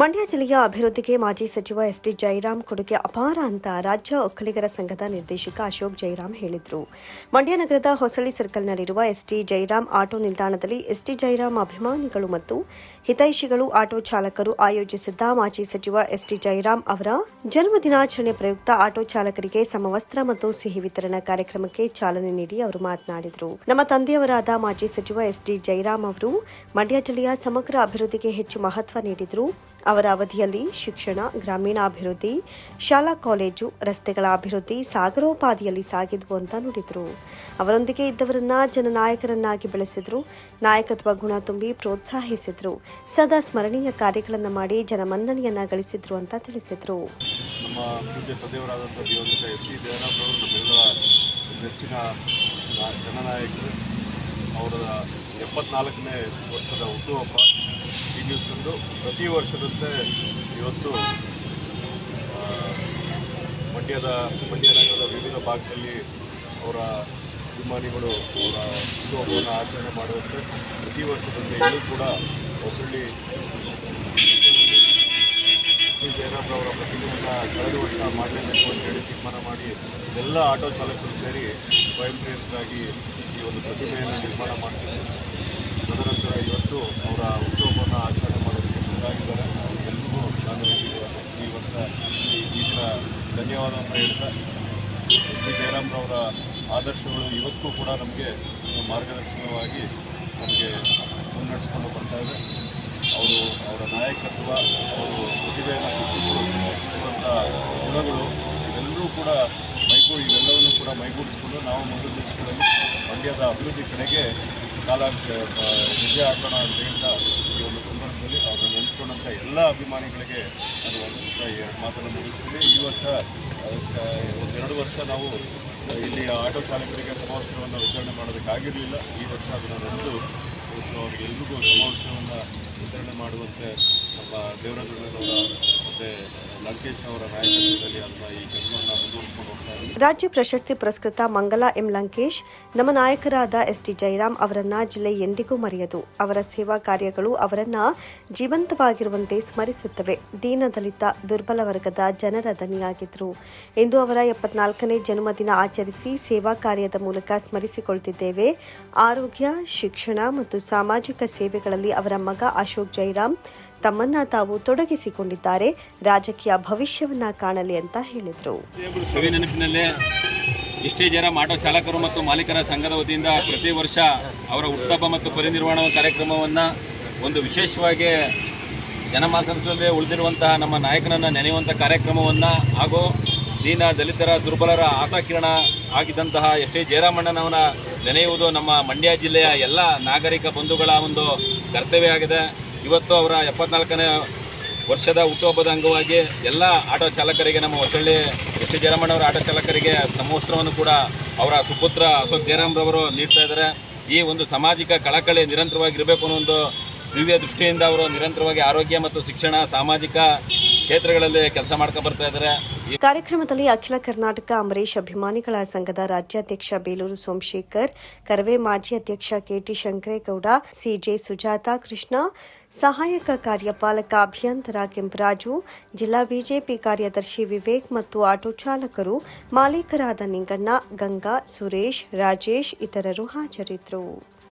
ಮಂಡ್ಯ ಜಿಲ್ಲೆಯ ಅಭಿವೃದ್ಧಿಗೆ ಮಾಜಿ ಸಚಿವ ಎಸ್ಟಿ ಜೈರಾಮ್ ಕೊಡುಗೆ ಅಪಾರ ಅಂತ ರಾಜ್ಯ ಒಕ್ಕಲಿಗರ ಸಂಘದ ನಿರ್ದೇಶಕ ಅಶೋಕ್ ಜೈರಾಮ್ ಹೇಳಿದರು. ಮಂಡ್ಯ ನಗರದ ಹೊಸಳ್ಳಿ ಸರ್ಕಲ್ನಲ್ಲಿರುವ ಎಸ್ಟಿ ಜೈರಾಮ್ ಆಟೋ ನಿಲ್ದಾಣದಲ್ಲಿ ಎಸ್ಟಿ ಜೈರಾಮ್ ಅಭಿಮಾನಿಗಳು ಮತ್ತು ಹಿತೈಷಿಗಳು ಆಟೋ ಚಾಲಕರು ಆಯೋಜಿಸಿದ್ದ ಮಾಜಿ ಸಚಿವ ಎಸ್ಟಿ ಜೈರಾಮ್ ಅವರ ಜನ್ಮ ದಿನಾಚರಣೆ ಪ್ರಯುಕ್ತ ಆಟೋ ಚಾಲಕರಿಗೆ ಸಮವಸ್ತ್ರ ಮತ್ತು ಸಿಹಿ ವಿತರಣಾ ಕಾರ್ಯಕ್ರಮಕ್ಕೆ ಚಾಲನೆ ನೀಡಿ ಅವರು ಮಾತನಾಡಿದರು. ನಮ್ಮ ತಂದೆಯವರಾದ ಮಾಜಿ ಸಚಿವ ಎಸ್ಟಿ ಜೈರಾಮ್ ಅವರು ಮಂಡ್ಯ ಜಿಲ್ಲೆಯ ಸಮಗ್ರ ಅಭಿವೃದ್ಧಿಗೆ ಹೆಚ್ಚು ಮಹತ್ವ ನೀಡಿದರು. ಅವರ ಅವಧಿಯಲ್ಲಿ ಶಿಕ್ಷಣ, ಗ್ರಾಮೀಣಾಭಿವೃದ್ಧಿ, ಶಾಲಾ ಕಾಲೇಜು, ರಸ್ತೆಗಳ ಅಭಿವೃದ್ಧಿ, ಸಾಗರೋಪಾದಿಯಲ್ಲಿ ಸಾಗಿದ್ವು ಅಂತ ನುಡಿದರು. ಅವರೊಂದಿಗೆ ಇದ್ದವರನ್ನ ಜನನಾಯಕರನ್ನಾಗಿ ಬೆಳೆಸಿದ್ರು. ನಾಯಕತ್ವ ಗುಣ ತುಂಬಿ ಪ್ರೋತ್ಸಾಹಿಸಿದ್ರು. ಸದಾ ಸ್ಮರಣೀಯ ಕಾರ್ಯಗಳನ್ನು ಮಾಡಿ ಜನಮನ್ನಣೆಯನ್ನ ಗಳಿಸಿದ್ರು ಅಂತ ತಿಳಿಸಿದ್ರು. ಜನನಾಯಕರು. ಅವರ ಎಪ್ಪತ್ನಾಲ್ಕನೇ ವರ್ಷದ ಹುಟ್ಟುಹಬ್ಬ. ದಿವಸದಂದು ಪ್ರತಿ ವರ್ಷದಂತೆ ಇವತ್ತು ಮಂಡ್ಯದ ಮಂಡ್ಯ ನಗರದ ವಿವಿಧ ಭಾಗದಲ್ಲಿ ಅವರ ಅಭಿಮಾನಿಗಳು ಅವರ ಹಬ್ಬವನ್ನು ಆಚರಣೆ ಮಾಡುವಂತೆ ಪ್ರತಿ ವರ್ಷದಂತೆ ಇಲ್ಲೂ ಕೂಡ ಹೊಸಳ್ಳಿ ಜಯರಾಮ್ರವರ ಪ್ರತಿಮೆಯನ್ನು ಕಳೆದ ವರ್ಷ ಮಾಡಲೇಬೇಕು ಅಂತೇಳಿ ತೀರ್ಮಾನ ಮಾಡಿ ಎಲ್ಲ ಆಟೋ ಚಾಲಕರು ಸೇರಿ ಸ್ವಯಂ ಪ್ರೇರಿತರಾಗಿ ಈ ಒಂದು ಪ್ರತಿಮೆಯನ್ನು ನಿರ್ಮಾಣ ಮಾಡ್ತಿದ್ದರು. ತದನಂತರ ಇವತ್ತು ಅವರ ಹುಟ್ಟುಹಬ್ಬವನ್ನು ಆಚರಣೆ ಮಾಡೋದಕ್ಕೆ ಮುಂದಾಗಿದ್ದಾರೆ ಎಲ್ರಿಗೂ ನಾನು ಈ- ಈ ವರ್ಷ ಈ ಈ ದಿನ ಧನ್ಯವಾದವನ್ನು ಹೇಳ್ತಾ ಶ್ರೀ ಜಯರಾಮ್ರವರ ಆದರ್ಶಗಳು ಇವತ್ತೂ ಕೂಡ ನಮಗೆ ಮಾರ್ಗದರ್ಶನವಾಗಿ ನಮಗೆ ಮುನ್ನಡೆಸ್ಕೊಂಡು ಬರ್ತಾ ಇದೆ. ಅವರು ಅವರ ನಾಯಕತ್ವ, ಅವರು ಪ್ರತಿಭೆಯನ್ನು ಗುರುತಿಸುವಂಥ ಗುಣಗಳು ಇವೆಲ್ಲರೂ ಕೂಡ ಮೈಗೂ ಇವೆಲ್ಲವನ್ನು ಕೂಡ ಮೈಗೂಡಿಸಿಕೊಂಡು ನಾವು ಮುಂದಿನ ದಿವಸಗಳಲ್ಲಿ ಮಂಡ್ಯದ ಅಭಿವೃದ್ಧಿ ಕಡೆಗೆ ಕಾಲ ಹೆಜ್ಜೆ ಹಾಕೋಣ ಅಂತ ಈ ಒಂದು ಸಂದರ್ಭದಲ್ಲಿ ಅವ್ರನ್ನ ನೆನೆಸ್ಕೊಂಡಂಥ ಎಲ್ಲ ಅಭಿಮಾನಿಗಳಿಗೆ ನಾನು ಒಂದು ಮಾತನ್ನು ಮುಗಿಸ್ತೀನಿ. ಈ ವರ್ಷ ಒಂದೆರಡು ವರ್ಷ ನಾವು ಇಲ್ಲಿ ಆಟೋ ಚಾಲಕರಿಗೆ ಸಮವಸ್ತ್ರವನ್ನು ವಿತರಣೆ ಮಾಡೋದಕ್ಕಾಗಿರಲಿಲ್ಲ ಈ ವರ್ಷ ಅದನ್ನು ನಡೆದು ಅವ್ರಿಗೆಲ್ರಿಗೂ ಸಮವಸ್ತ್ರವನ್ನು ವಿತರಣೆ ಮಾಡುವಂತೆ ನಮ್ಮ ದೇವರಾಜಣ್ಣನವರ ಮತ್ತು ಲಂಕೇಶ್ ಅವರ ನಾಯಕತ್ವದಲ್ಲಿ ಅಂತ ಈ ಕೆಲಸವನ್ನು ರಾಜ್ಯ ಪ್ರಶಸ್ತಿ ಪುರಸ್ಕೃತ ಮಂಗಲ ಎಂ ಲಂಕೇಶ್, ನಮ್ಮ ನಾಯಕರಾದ ಎಸ್ ಟಿ ಜಯರಾಮ್ ಅವರನ್ನ ಜಿಲ್ಲೆ ಎಂದಿಗೂ ಮರೆಯದು. ಅವರ ಸೇವಾ ಕಾರ್ಯಗಳು ಅವರನ್ನ ಜೀವಂತವಾಗಿರುವಂತೆ ಸ್ಮರಿಸುತ್ತವೆ. ದೀನದಲಿತ, ದುರ್ಬಲ ವರ್ಗದ ಜನರ ದನಿಯಾಗಿದ್ದರು ಇಂದು ಅವರ ಎಪ್ಪತ್ನಾಲ್ಕನೇ ಜನ್ಮದಿನ ಆಚರಿಸಿ ಸೇವಾ ಕಾರ್ಯದ ಮೂಲಕ ಸ್ಮರಿಸಿಕೊಳ್ತಿದ್ದೇವೆ. ಆರೋಗ್ಯ, ಶಿಕ್ಷಣ ಮತ್ತು ಸಾಮಾಜಿಕ ಸೇವೆಗಳಲ್ಲಿ ಅವರ ಮಗ ಅಶೋಕ್ ಜೈರಾಮ್ ತಮ್ಮನ್ನ ತಾವು ತೊಡಗಿಸಿಕೊಂಡಿದ್ದಾರೆ. ರಾಜಕೀಯ ಭವಿಷ್ಯವನ್ನ ಕಾಣಲಿ ಅಂತ ಹೇಳಿದರು. ಇಷ್ಟೇ ಜನ ಆಟೋ ಚಾಲಕರು ಮತ್ತು ಮಾಲೀಕರ ಸಂಘದ ವತಿಯಿಂದ ಪ್ರತಿ ವರ್ಷ ಅವರ ಉತ್ಸವ ಮತ್ತು ಪರಿನಿರ್ವಾಣ ಕಾರ್ಯಕ್ರಮವನ್ನು ಒಂದು ವಿಶೇಷವಾಗಿ ಜನಮಾನಸದಲ್ಲಿ ಉಳಿದಿರುವಂತಹ ನಮ್ಮ ನಾಯಕನನ್ನು ನೆನೆಯುವಂಥ ಕಾರ್ಯಕ್ರಮವನ್ನು ಹಾಗೂ ದೀನ ದಲಿತರ ದುರ್ಬಲರ ಆಶಾಕಿರಣ ಆಗಿದ್ದಂತಹ ಎಷ್ಟೇ ಜಯರಾಮಣ್ಣನವರ ನೆನೆಯುವುದು ನಮ್ಮ ಮಂಡ್ಯ ಜಿಲ್ಲೆಯ ಎಲ್ಲ ನಾಗರಿಕ ಬಂಧುಗಳ ಒಂದು ಕರ್ತವ್ಯ ಆಗಿದೆ. ಇವತ್ತು ಅವರ ಎಪ್ಪತ್ನಾಲ್ಕನೇ ವರ್ಷದ ಹುಟ್ಟುಹಬ್ಬದ ಅಂಗವಾಗಿ ಎಲ್ಲ ಆಟೋ ಚಾಲಕರಿಗೆ, ನಮ್ಮ ಹೊಸಳ್ಳಿ ಎಸ್ ಟಿ ಜಯರಾಮಣ್ಣವರ ಆಟೋ ಚಾಲಕರಿಗೆ ಸಮವಸ್ತ್ರವನ್ನು ಕೂಡ ಅವರ ಸುಪುತ್ರ ಅಶೋಕ್ ಜಯರಾಮ್ರವರು ನೀಡ್ತಾ ಇದ್ದಾರೆ. ಈ ಒಂದು ಸಾಮಾಜಿಕ ಕಳಕಳಿ ನಿರಂತರವಾಗಿರಬೇಕು ಅನ್ನೋ ಒಂದು ದಿವ್ಯ ದೃಷ್ಟಿಯಿಂದ ಅವರು ನಿರಂತರವಾಗಿ ಆರೋಗ್ಯ ಮತ್ತು ಶಿಕ್ಷಣ, ಸಾಮಾಜಿಕ ಕ್ಷೇತ್ರಗಳಲ್ಲಿ ಕೆಲಸ ಮಾಡ್ಕೊಂಡು ಬರ್ತಾ ಇದ್ದಾರೆ. ಕಾರ್ಯಕ್ರಮದಲ್ಲಿ ಅಖಿಲ ಕರ್ನಾಟಕ ಅಂಬರೀಷ್ ಅಭಿಮಾನಿಗಳ ಸಂಘದ ರಾಜ್ಯಾಧ್ಯಕ್ಷ ಬೇಲೂರು ಸೋಮಶೇಖರ್, ಕರವೇ ಮಾಜಿ ಅಧ್ಯಕ್ಷ K T Shankaregowda, C J Sujatha Krishna, ಸಹಾಯಕ ಕಾರ್ಯಪಾಲಕ ಅಭಿಯಂತರ ಕೆಂಪರಾಜು, ಜಿಲ್ಲಾ ಬಿಜೆಪಿ ಕಾರ್ಯದರ್ಶಿ ವಿವೇಕ್ ಮತ್ತು ಆಟೋ ಚಾಲಕರು ಮಾಲೀಕರಾದ ನಿಂಗಣ್ಣ, ಗಂಗಾ, ಸುರೇಶ್, ರಾಜೇಶ್ ಇತರರು ಹಾಜರಿದ್ದರು.